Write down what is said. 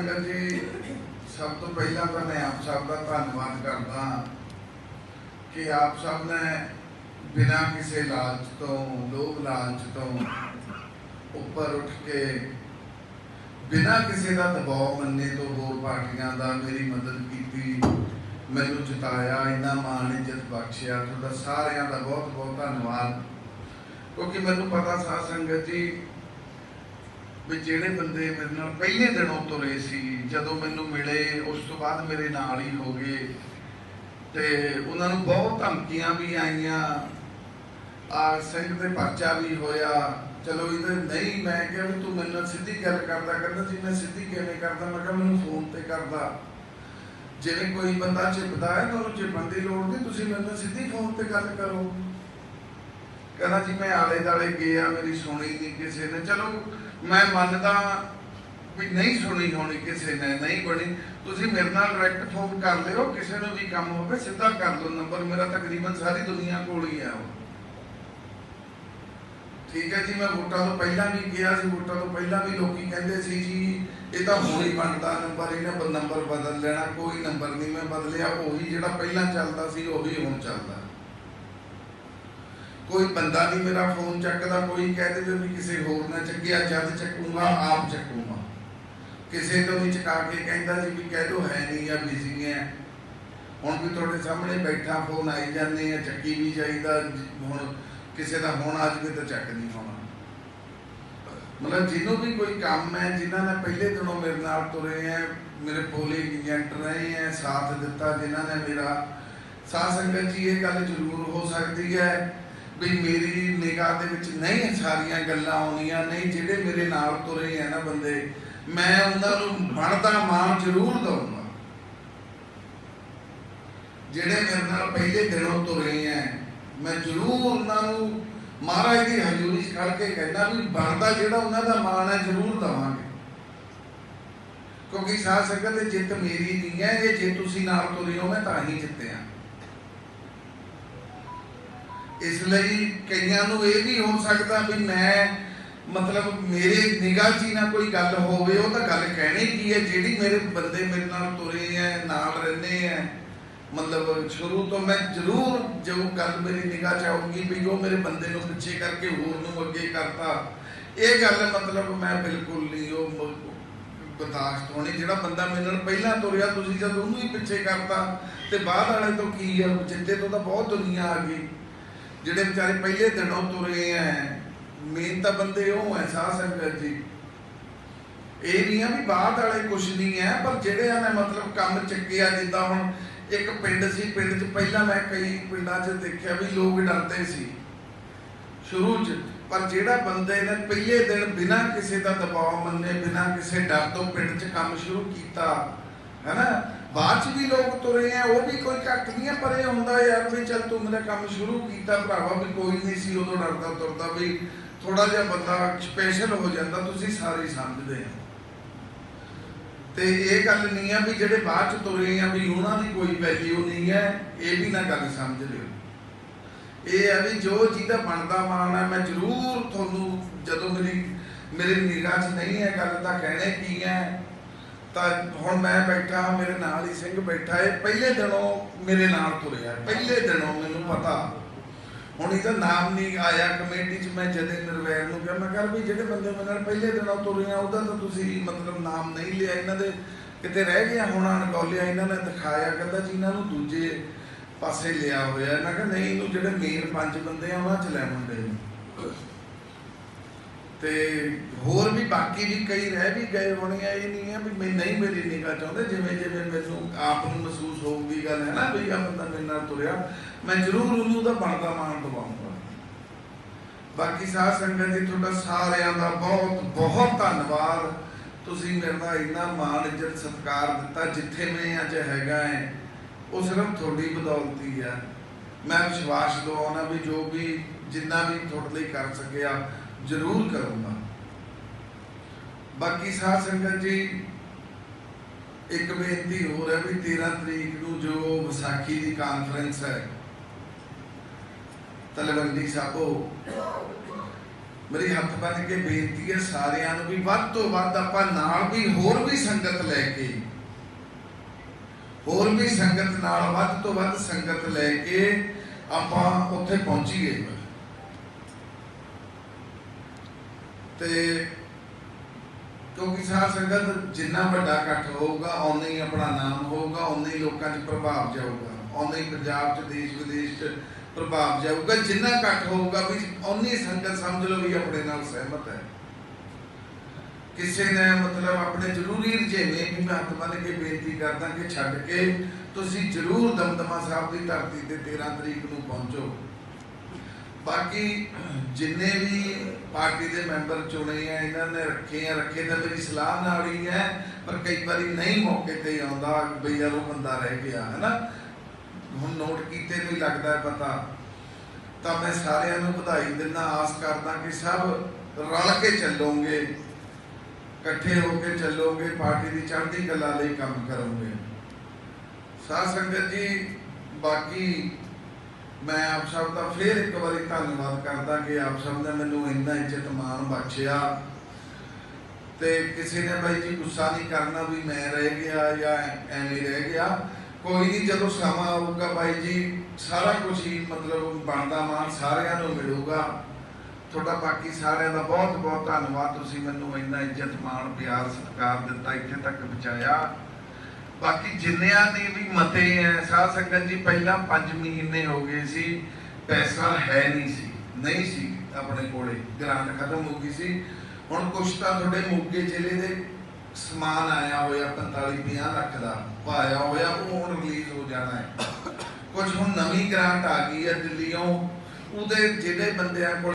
ਸੰਗਤ ਜੀ, ਸਭ ਤੋਂ ਪਹਿਲਾਂ ਤਾਂ ਮੈਂ ਆਪ ਸਭ ਦਾ ਧੰਨਵਾਦ ਕਰਦਾ ਕਿ ਆਪ ਸਭ ਨੇ ਬਿਨਾਂ ਕਿਸੇ ਲਾਲਚ ਤੋਂ, ਲੋਭ ਲਾਲਚ ਤੋਂ ਉੱਪਰ ਉੱਠ ਕੇ ਬਿਨਾਂ ਕਿਸੇ ਦਾ ਦਬਾਅ ਮੰਨੇ ਤੋਂ ਹੋਰ ਪਾਰਟੀਆਂ ਦਾ ਮੇਰੀ ਮਦਦ ਕੀਤੀ, ਮੈਨੂੰ ਜਿਤਾਇਆ, ਇੰਨਾ ਮਾਣ, ਇੱਜ਼ਤ ਬਖਸ਼ਿਆ। ਤੁਹਾਡਾ ਸਾਰਿਆਂ ਦਾ ਬਹੁਤ ਬਹੁਤ ਧੰਨਵਾਦ। ਕਿਉਂਕਿ ਮੈਨੂੰ ਪਤਾ ਸਾਧ ਸੰਗਤ ਜੀ ਵੀ ਜਿਹੜੇ ਬੰਦੇ ਮੇਰੇ ਨਾਲ ਪਹਿਲੇ ਦਿਨੋਂ ਤੁਰੇ ਸੀ, ਜਦੋਂ ਮੈਨੂੰ ਮਿਲੇ, ਉਸ ਤੋਂ ਬਾਅਦ ਮੇਰੇ ਨਾਲ ਹੀ ਹੋ ਗਏ। ਤੇ ਉਹਨਾਂ ਨੂੰ ਬਹੁਤ ਧਮਕੀਆਂ ਵੀ ਆਈਆਂ। ਆ ਸਿੰਘ ਦੇ ਪਰਚਾ ਵੀ ਹੋਇਆ। ਚਲੋ ਇਹਦੇ ਨਹੀਂ, ਮੈਂ ਕਿਹਾ ਵੀ ਤੂੰ ਮੈਨੂੰ ਸਿੱਧੀ ਗੱਲ ਕਰਦਾ ਕਹਿੰਦਾ ਜੀ ਮੈਂ ਸਿੱਧੀ ਕਿਵੇਂ ਕਰਦਾ, ਮੈਂ ਕਿਹਾ ਮੈਨੂੰ ਫੋਨ ਤੇ ਕਰਦਾ। ਜਿਵੇਂ ਕੋਈ ਬੰਦਾ ਚਿਪਦਾ ਹੈ ਤੁਹਾਨੂੰ ਚਿਪਣ ਦੀ ਲੋੜ ਨਹੀਂ, ਤੁਸੀਂ ਮੈਨੂੰ ਸਿੱਧੀ ਫੋਨ ਤੇ ਗੱਲ ਕਰੋ। ਕਹਿੰਦਾ ਜੀ, ਮੈਂ ਆਲੇ ਦਾਲੇ ਗਿਆ ਮੇਰੀ ਸੁਣੀ ਨਹੀਂ ਕਿਸੇ ਨੇ। ਚਲੋ, ਮੈਂ ਮੰਨਦਾ ਵੀ ਨਹੀਂ ਸੁਣੀ ਹੋਣੀ ਕਿਸੇ ਨੇ, ਨਹੀਂ ਬਣੀ। ਤੁਸੀਂ ਮੇਰੇ ਨਾਲ ਡਾਇਰੈਕਟ ਫੋਨ ਕਰ ਲਿਓ, ਕਿਸੇ ਨੂੰ ਵੀ ਕੰਮ ਹੋਵੇ, ਸਿੱਧਾ ਕਰ ਲਓ ਨੰਬਰ ਮੇਰਾ ਤਕਰੀਬਨ ਸਾਰੀ ਦੁਨੀਆ ਕੋਲ ਹੀ ਆ ਠੀਕ ਹੈ ਜੀ, ਮੈਂ ਵੋਟਾਂ ਤੋਂ ਪਹਿਲਾਂ ਵੀ ਗਿਆ ਸੀ, ਵੋਟਾਂ ਤੋਂ ਪਹਿਲਾਂ ਵੀ ਲੋਕੀ ਕਹਿੰਦੇ ਸੀ ਜੀ, ਇਹ ਤਾਂ ਹੁਣ ਹੀ ਬਣਦਾ ਨੰਬਰ ਇਹਨੇ ਬ- ਨੰਬਰ ਬਦਲ ਲੈਣਾ, ਕੋਈ ਨੰਬਰ ਨਹੀਂ ਮੈਂ ਬਦਲਿਆ, ਉਹੀ ਜਿਹੜਾ ਪਹਿਲਾਂ ਚੱਲਦਾ ਸੀ, ਉਹੀ ਹੁਣ ਚੱਲਦਾ। ਕੋਈ ਬੰਦਾ ਨਹੀਂ ਮੇਰਾ ਫੋਨ ਚੱਕਦਾ, ਕੋਈ ਕਹਿ ਦੇਵੇ ਵੀ ਕਿਸੇ ਹੋਰ ਨੇ ਚੱਕਿਆ ਜਦ ਚੱਕੂਗਾ, ਆਪ ਚੱਕੂਗਾ। ਕਿਸੇ ਤੋਂ ਨਹੀਂ ਚਕਾ ਕੇ ਕਹਿੰਦਾ ਜੀ ਵੀ ਕਹਿ ਦੋ, ਹੈ ਨਹੀਂ ਜਾਂ ਬਿਜ਼ੀ ਹੈ ਹੁਣ ਵੀ ਤੁਹਾਡੇ ਸਾਹਮਣੇ ਬੈਠਾ, ਫੋਨ ਆਈ ਜਾਂਦੇ ਆ, ਚੱਕੀ ਵੀ ਜਾਈਦਾ, ਹੁਣ ਕਿਸੇ ਦਾ ਹੁਣ ਅੱਜ ਵੀ ਤਾਂ ਚੱਕ ਨਹੀਂ ਹੋਣਾ। ਮਤਲਬ ਜਿਹਨੂੰ ਵੀ ਕੋਈ ਕੰਮ ਹੈ, ਜਿਨ੍ਹਾਂ ਨੇ ਪਹਿਲੇ ਦਿਨੋਂ ਮੇਰੇ ਨਾਲ ਤੁਰੇ ਹੈ ਮੇਰੇ ਪੋਲਿੰਗ ਏਜੰਟ ਰਹੇ ਹੈ ਸਾਥ ਦਿੱਤਾ, ਜਿਨ੍ਹਾਂ ਨੇ ਮੇਰਾ ਸਾਧ ਸੰਗਤ ਜੀ, ਇਹ ਗੱਲ ਜ਼ਰੂਰ ਹੋ ਸਕਦੀ ਹੈ। ਵੀ ਮੇਰੀ ਨਿਗਾਹ ਦੇ ਵਿੱਚ ਨਹੀਂ ਸਾਰੀਆਂ ਗੱਲਾਂ ਆਉਣੀਆਂ ਨਹੀਂ ਜਿਹੜੇ ਮੇਰੇ ਨਾਲ ਤੁਰੇ ਹੈ ਨਾ ਬੰਦੇ, ਮੈਂ ਉਹਨਾਂ ਨੂੰ ਬਣਦਾ ਮਾਣ ਜ਼ਰੂਰ ਦਊਂਗਾ। ਜਿਹੜੇ ਮੇਰੇ ਨਾਲ ਪਹਿਲੇ ਦਿਨੋਂ ਤੁਰੇ ਹੈ ਮੈਂ ਜ਼ਰੂਰ ਉਹਨਾਂ ਨੂੰ ਮਹਾਰਾਜ ਦੀ ਹਜ਼ੂਰੀ 'ਚ ਖੜ ਕੇ ਕਹਿੰਦਾ ਵੀ ਬਣਦਾ ਜਿਹੜਾ ਉਹਨਾਂ ਦਾ ਮਾਣ ਹੈ ਜ਼ਰੂਰ ਦਵਾਂਗੇ। ਕਿਉਂਕਿ ਸਾਧ ਸੰਗਤ ਦੀ ਜਿੱਤ ਮੇਰੀ ਨਹੀਂ ਹੈ ਜੇ ਜੇ ਤੁਸੀਂ ਨਾਲ ਤੁਰੇ ਹੋ, ਮੈਂ ਤਾਂ ਹੀ ਜਿੱਤਿਆ। ਇਸ ਲਈ ਕਈਆਂ ਨੂੰ ਇਹ ਵੀ ਹੋ ਸਕਦਾ ਵੀ ਮੈਂ ਮਤਲਬ ਮੇਰੇ ਨਿਗਾਹ 'ਚ ਹੀ ਨਾ ਕੋਈ ਗੱਲ ਹੋਵੇ, ਉਹ ਤਾਂ ਗੱਲ ਕਹਿਣੀ ਕੀ ਹੈ? ਜਿਹੜੀ ਮੇਰੇ ਬੰਦੇ ਮੇਰੇ ਨਾਲ ਤੁਰੇ ਐ ਨਾਲ ਰਹਿੰਦੇ ਐ ਮਤਲਬ ਸ਼ੁਰੂ ਤੋਂ ਮੈਂ ਜ਼ਰੂਰ ਜੋ ਗੱਲ ਮੇਰੀ ਨਿਗਾਹ 'ਚ ਆਊਗੀ ਵੀ ਉਹ ਮੇਰੇ ਬੰਦੇ ਨੂੰ ਪਿੱਛੇ ਕਰਕੇ ਹੋਰ ਨੂੰ ਅੱਗੇ ਕਰਤਾ, ਇਹ ਗੱਲ ਮਤਲਬ ਮੈਂ ਬਿਲਕੁਲ ਨਹੀਂ, ਉਹ ਬਰਦਾਸ਼ਤ ਹੋਣੀ। ਜਿਹੜਾ ਬੰਦਾ ਮੇਰੇ ਨਾਲ ਪਹਿਲਾਂ ਤੁਰਿਆ, ਤੁਸੀਂ ਜਦ ਉਹਨੂੰ ਹੀ ਪਿੱਛੇ ਕਰਤਾ, ਤੇ ਬਾਅਦ ਵਾਲੇ ਤੋਂ ਕੀ ਆ? ਜਿੱਤੇ ਤੋਂ ਤਾਂ ਬਹੁਤ ਦੁਨੀਆ ਆ ਗਈ। ਜਿਹੜੇ ਵਿਚਾਰੇ ਪਹਿਲੇ ਦਿਨੋਂ ਤੁਰੇ ਐ। ਮੇਨ ਤਾਂ ਬੰਦੇ ਉਹ ਐ, ਸਾਧ ਸੰਗਤ ਜੀ। ਇਹ ਨਹੀਂ ਆ ਵੀ ਬਾਅਦ ਵਾਲੇ ਕੁਛ ਨਹੀਂ ਐ, ਪਰ ਜਿਹੜੇ ਆ ਨੇ ਮਤਲਬ ਕੰਮ ਚੱਕਿਆ ਜਿੱਦਾਂ ਹੁਣ ਇੱਕ ਪਿੰਡ ਸੀ, ਪਿੰਡ 'ਚ ਪਹਿਲਾਂ ਮੈਂ ਕਈ ਪਿੰਡਾਂ 'ਚ ਦੇਖਿਆ ਵੀ ਲੋਕ ਡਰਦੇ ਸੀ। ਸ਼ੁਰੂ 'ਚ, ਪਰ ਜਿਹੜਾ ਬੰਦੇ ਨੇ ਪਹਿਲੇ ਦਿਨ ਬਿਨਾਂ ਕਿਸੇ ਦਾ ਦਬਾਅ ਮੰਨੇ, ਬਿਨਾਂ ਕਿਸੇ ਡਰ ਤੋਂ ਪਿੰਡ 'ਚ ਕੰਮ ਸ਼ੁਰੂ ਕੀਤਾ, ਹੈਨਾ? ਬਾਅਦ 'ਚ ਵੀ ਲੋਕ ਤੁਰੇ ਆ, ਉਹ ਵੀ ਕੋਈ ਘੱਟ ਨਹੀਂ ਆ, ਪਰ ਇਹ ਹੁੰਦਾ ਯਾਰ ਵੀ ਚੱਲ ਤੂੰ ਮੇਰਾ ਕੰਮ ਸ਼ੁਰੂ ਕੀਤਾ ਭਰਾਵਾ, ਵੀ ਕੋਈ ਨਹੀਂ ਸੀ, ਉਦੋਂ ਡਰਦਾ ਤੁਰਦਾ ਵੀ ਥੋੜਾ ਜਿਹਾ ਬੰਦਾ ਸਪੈਸ਼ਲ ਹੋ ਜਾਂਦਾ, ਤੁਸੀਂ ਸਾਰੇ ਸਮਝਦੇ ਆ। ਤੇ ਇਹ ਗੱਲ ਨਹੀਂ ਆ ਵੀ ਜਿਹੜੇ ਬਾਅਦ 'ਚ ਤੁਰੇ ਆ, ਵੀ ਉਹਨਾਂ ਦੀ ਕੋਈ ਵੈਲਿਊ ਨਹੀਂ ਹੈ ਇਹ ਵੀ ਨਾ ਗੱਲ ਸਮਝ ਲਿਓ। ਇਹ ਹੈ ਵੀ ਜੋ ਜਿਹਦਾ ਬਣਦਾ ਮਾਣ ਹੈ ਮੈਂ ਜ਼ਰੂਰ ਤੁਹਾਨੂੰ ਜਦੋਂ ਮੇਰੀ, ਮੇਰੇ ਨਿਗਾਹ 'ਚ ਨਹੀਂ ਹੈ ਗੱਲ ਤਾਂ ਕਹਿਣੇ ਕੀ ਹੈ ਤਾਂ ਹੁਣ ਮੈਂ ਬੈਠਾ, ਮੇਰੇ ਨਾਲ ਹੀ ਸਿੰਘ ਬੈਠਾ ਹੈ। ਪਹਿਲੇ ਦਿਨੋਂ ਮੇਰੇ ਨਾਲ ਤੁਰਿਆ, ਪਹਿਲੇ ਦਿਨੋਂ ਮੈਨੂੰ ਪਤਾ। ਹੁਣ ਇਹਦਾ ਨਾਮ ਨਹੀਂ ਆਇਆ ਕਮੇਟੀ 'ਚ, ਮੈਂ ਜਦੇ ਨਿਰਵੈਰ ਨੂੰ ਕਿਹਾ, ਮੈਂ ਕਿਹਾ ਵੀ ਜਿਹੜੇ ਬੰਦੇ ਮੇਰੇ ਨਾਲ ਪਹਿਲੇ ਦਿਨੋਂ ਤੁਰੇ ਉਹਦਾ ਤਾਂ ਤੁਸੀਂ ਮਤਲਬ ਨਾਮ ਨਹੀਂ ਲਿਆ, ਇਹਨਾਂ ਦੇ ਕਿਤੇ ਰਹਿ ਗਿਆ ਹੋਣਾ, ਅਣਗੌਲਿਆ ਇਹਨਾਂ ਨੇ ਦਿਖਾਇਆ, ਕਹਿੰਦਾ ਜੀ ਇਹਨਾਂ ਨੂੰ ਦੂਜੇ ਪਾਸੇ ਲਿਆ ਹੋਇਆ। ਮੈਂ ਕਿਹਾ ਨਹੀਂ, ਇਹਨੂੰ ਜਿਹੜੇ ਮੇਨ ਪੰਜ ਬੰਦੇ ਆ, ਉਹਨਾਂ 'ਚ ਲੈ ਮੁੰਡੇ ਨੂੰ। ਤੇ ਹੋਰ ਵੀ ਬਾਕੀ ਵੀ ਕਈ ਰਹਿ ਵੀ ਗਏ ਹੋਣੇ ਇਹ ਨਹੀਂ ਹੈ ਵੀ ਮੈਂ ਨਹੀਂ ਮੇਰੀ ਨਿਗਾਹ ਚਾਹੁੰਦੇ, ਜਿਵੇਂ ਜਿਵੇਂ ਮੈਨੂੰ ਆਪ ਨੂੰ ਮਹਿਸੂਸ ਹੋਊਗੀ ਗੱਲ ਹੈ ਨਾ ਵੀ ਆ ਬੰਦਾ ਮੇਰੇ ਨਾਲ ਤੁਰਿਆ, ਮੈਂ ਜ਼ਰੂਰ ਉਹਨੂੰ ਦਾ ਬਣਦਾ ਮਾਣ ਦਵਾਉਂਗਾ। ਬਾਕੀ ਸਾਧ ਸੰਗਤ ਜੀ, ਤੁਹਾਡਾ ਸਾਰਿਆਂ ਦਾ ਬਹੁਤ ਬਹੁਤ ਧੰਨਵਾਦ। ਤੁਸੀਂ ਮੇਰੇ ਨਾਲ ਇੰਨਾ ਮਾਣ, ਇੱਜ਼ਤ, ਸਤਿਕਾਰ ਦਿੱਤਾ, ਜਿੱਥੇ ਮੈਂ ਅੱਜ ਹੈਗਾ ਹੈ ਉਹ ਸਿਰਫ ਤੁਹਾਡੀ ਬਦੌਲਤੀ ਆ। ਮੈਂ ਵਿਸ਼ਵਾਸ ਦਵਾਉਣਾ ਵੀ ਜੋ ਵੀ ਜਿੰਨਾ ਵੀ ਤੁਹਾਡੇ ਲਈ ਕਰ ਸਕਿਆ ਜ਼ਰੂਰ ਕਰੂੰਗਾ। ਬਾਕੀ ਸਾਧ ਸੰਗਤ ਜੀ, ਇੱਕ ਬੇਨਤੀ ਹੋਰ ਹੈ ਵੀ 13 ਤਰੀਕ ਨੂੰ ਜੋ ਵਿਸਾਖੀ ਦੀ ਕਾਨਫਰੰਸ ਹੈ, ਤਲਵੰਡੀ ਸਾਬੋ, ਮੇਰੀ ਹੱਥ ਬੰਨ ਕੇ ਬੇਨਤੀ ਹੈ ਸਾਰਿਆਂ ਨੂੰ ਵੀ ਵੱਧ ਤੋਂ ਵੱਧ ਆਪਾਂ ਨਾਲ ਵੀ ਹੋਰ ਵੀ ਸੰਗਤ ਲੈ ਕੇ, ਹੋਰ ਵੀ ਸੰਗਤ ਨਾਲ ਵੱਧ ਤੋਂ ਵੱਧ ਸੰਗਤ ਲੈ ਕੇ ਆਪਾਂ ਉੱਥੇ ਪਹੁੰਚੀਏ। ਤੇ ਕਿਉਂਕਿ ਸਾਧ ਸੰਗਤ ਜਿੰਨਾ ਵੱਡਾ ਇਕੱਠ ਹੋਊਗਾ, ਓਨਾ ਹੀ ਆਪਣਾ ਨਾਮ ਹੋਊਗਾ, ਓਨਾ ਹੀ ਲੋਕਾਂ 'ਚ ਪ੍ਰਭਾਵ ਜਾਊਗਾ, ਓਨਾ ਹੀ ਪੰਜਾਬ 'ਚ, ਦੇਸ਼ ਵਿਦੇਸ਼ 'ਚ ਪ੍ਰਭਾਵ ਜਾਊਗਾ, ਜਿੰਨਾ ਇਕੱਠ ਹੋਊਗਾ ਵੀ ਓਨੀ ਸੰਗਤ ਸਮਝ ਲਓ ਵੀ ਆਪਣੇ ਨਾਲ ਸਹਿਮਤ ਹੈ। ਕਿਸੇ ਨੇ ਮਤਲਬ ਆਪਣੇ ਜ਼ਰੂਰੀ ਰਜੇਵੇਂ ਵੀ ਮੈਂ ਹੱਥ ਬੰਨ ਕੇ ਬੇਨਤੀ ਕਰਦਾ ਕਿ ਛੱਡ ਕੇ ਤੁਸੀਂ ਜ਼ਰੂਰ ਦਮਦਮਾ ਸਾਹਿਬ ਦੀ ਧਰਤੀ ਤੇ 13 ਤਰੀਕ ਨੂੰ ਪਹੁੰਚੋ। ਬਾਕੀ ਜਿੰਨੇ ਵੀ ਪਾਰਟੀ ਦੇ ਮੈਂਬਰ ਚੁਣੇ ਆ, ਇਹਨਾਂ ਨੇ ਰੱਖੇ ਆ, ਰੱਖੇ ਤਾਂ ਮੇਰੀ ਸਲਾਹ ਨਾਲ ਹੀ ਹੈ, ਪਰ ਕਈ ਵਾਰੀ ਨਹੀਂ ਮੌਕੇ ਤੇ ਆਉਂਦਾ ਬਈ ਯਾਰ ਉਹ ਬੰਦਾ ਰਹਿ ਗਿਆ ਹੈ ਨਾ ਹੁਣ ਨੋਟ ਕੀਤੇ ਵੀ ਲੱਗਦਾ ਪਤਾ। ਤਾਂ ਮੈਂ ਸਾਰਿਆਂ ਨੂੰ ਵਧਾਈ ਦਿੰਦਾ, ਆਸ ਕਰਦਾ ਕਿ ਸਭ ਰਲ ਕੇ ਚੱਲੋਗੇ, ਇਕੱਠੇ ਹੋ ਕੇ ਚੱਲੋਗੇ, ਪਾਰਟੀ ਦੀ ਚੜ੍ਹਦੀ ਕਲਾ ਲਈ ਕੰਮ ਕਰੋਗੇ। ਸਾਧ ਸੰਗਤ ਜੀ, ਬਾਕੀ ਮੈਂ ਆਪ ਸਭ ਦਾ ਫੇਰ ਇੱਕ ਵਾਰੀ ਧੰਨਵਾਦ ਕਰਦਾ ਕਿ ਆਪ ਸਭ ਨੇ ਮੈਨੂੰ ਇੰਨਾ ਇੱਜ਼ਤ ਮਾਣ ਬਖਸ਼ਿਆ। ਤੇ ਕਿਸੇ ਨੇ ਬਾਈ ਜੀ ਗੁੱਸਾ ਨਹੀਂ ਕਰਨਾ ਵੀ ਮੈਂ ਰਹਿ ਗਿਆ ਜਾਂ ਐਵੇਂ ਰਹਿ ਗਿਆ। ਕੋਈ ਨਹੀਂ, ਜਦੋਂ ਸਮਾਂ ਆਊਗਾ ਬਾਈ ਜੀ, ਸਾਰਾ ਕੁਝ ਹੀ ਮਤਲਬ ਬਣਦਾ ਮਾਨ ਸਾਰਿਆਂ ਨੂੰ ਮਿਲੂਗਾ। ਤੁਹਾਡਾ ਬਾਕੀ ਸਾਰਿਆਂ ਦਾ ਬਹੁਤ ਬਹੁਤ ਧੰਨਵਾਦ। ਤੁਸੀਂ ਮੈਨੂੰ ਇੰਨਾ ਇੱਜ਼ਤ, ਮਾਣ, ਪਿਆਰ, ਸਤਿਕਾਰ ਦਿੱਤਾ, ਇੱਥੇ ਤੱਕ ਪਹੁੰਚਾਇਆ। ਬਾਕੀ ਜਿੰਨਿਆਂ ਦੇ ਵੀ ਮਤੇ ਐ, ਸਾਧ ਸੰਗਤ ਜੀ, ਪਹਿਲਾਂ 5 ਮਹੀਨੇ ਹੋ ਗਏ ਸੀ, ਪੈਸਾ ਹੈ ਨਹੀਂ ਸੀ ਨਹੀਂ ਸੀ ਆਪਣੇ ਕੋਲੇ, ਗ੍ਰਾਂਟ ਖਤਮ ਹੋ ਗਈ ਸੀ। ਹੁਣ ਕੁਛ ਤਾਂ ਤੁਹਾਡੇ ਮੋਗੇ ਜ਼ਿਲ੍ਹੇ ਦੇ ਸਮਾਨ ਆਇਆ ਹੋਇਆ 45 50 ਲੱਖ ਦਾ ਪਾਇਆ ਹੋਇਆ, ਉਹ ਹੁਣ ਰਿਲੀਜ਼ ਹੋ ਜਾਣਾ ਹੈ ਕੁਝ ਹੁਣ ਨਵੀਂ ਗ੍ਰਾਂਟ ਆ ਗਈ ਹੈ ਦਿੱਲੀੋਂ ਉਹਦੇ ਜਿਹੜੇ ਬੰਦਿਆਂ ਕੋਲ